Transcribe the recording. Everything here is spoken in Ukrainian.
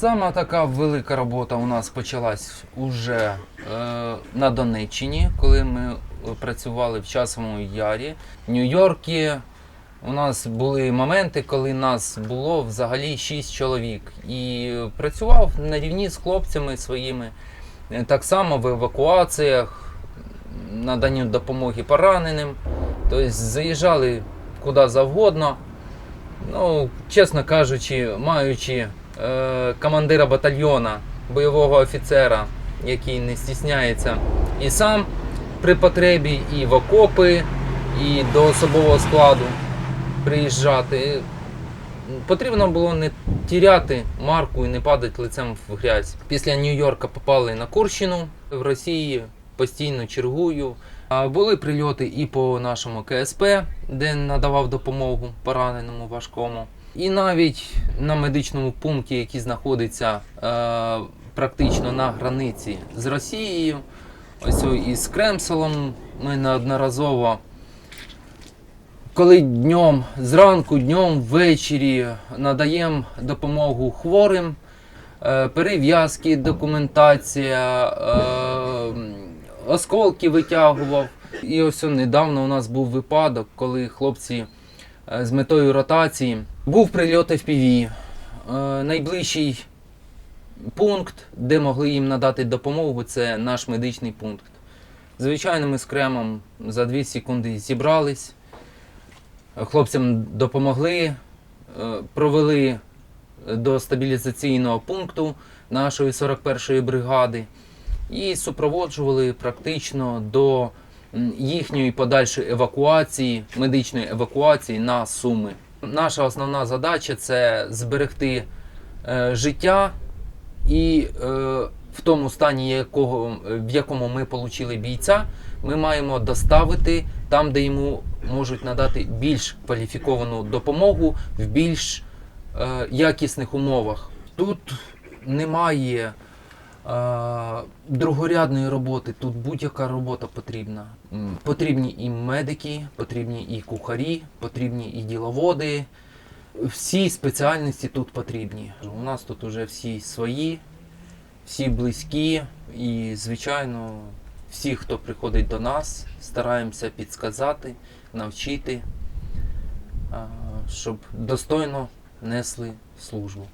Сама така велика робота у нас почалась уже е, на Донеччині, коли ми е, працювали в Часовому Ярі. В Нью-Йоркі у нас були моменти, коли нас було взагалі 6 чоловік. І працював на рівні з хлопцями своїми. Е, Так само в евакуаціях, наданню допомоги пораненим. Тобто заїжджали куди завгодно. Ну, чесно кажучи, маючи е, командира батальйона, бойового офіцера, який не стісняється, і сам при потребі, і в окопи, і до особового складу приїжджати. Потрібно було не тіряти марку і не падати лицем в грязь. Після Нью-Йорка попали на Курщину в Росії, постійно чергую. Були прильоти і по нашому КСП, де надавав допомогу пораненому важкому. І навіть на медичному пункті, який знаходиться е, практично на границі з Росією, ось із Кремселом, ми неодноразово коли днем, зранку, днем, ввечері надаємо допомогу хворим, е, перев'язки, документація, е, осколки витягував. І ось недавно у нас був випадок, коли хлопці з метою ротації був прильот FPV. Е, Найближчий пункт, де могли їм надати допомогу, це наш медичний пункт. Звичайно, ми з кремом за 2 секунди зібрались. Хлопцям допомогли, е, провели до стабілізаційного пункту нашої 41-ї бригади і супроводжували практично до їхньої подальшої евакуації, медичної евакуації на Суми. Наша основна задача це зберегти е, життя і е, в тому стані, якого, в якому ми отримали бійця, ми маємо доставити там, де йому можуть надати більш кваліфіковану допомогу в більш е, якісних умовах. Тут немає другорядної роботи, тут будь-яка робота потрібна. Потрібні і медики, потрібні і кухарі, потрібні і діловоди. Всі спеціальності тут потрібні. У нас тут уже всі свої, всі близькі, і, звичайно, всі, хто приходить до нас, стараємося підсказати, навчити, щоб достойно несли службу.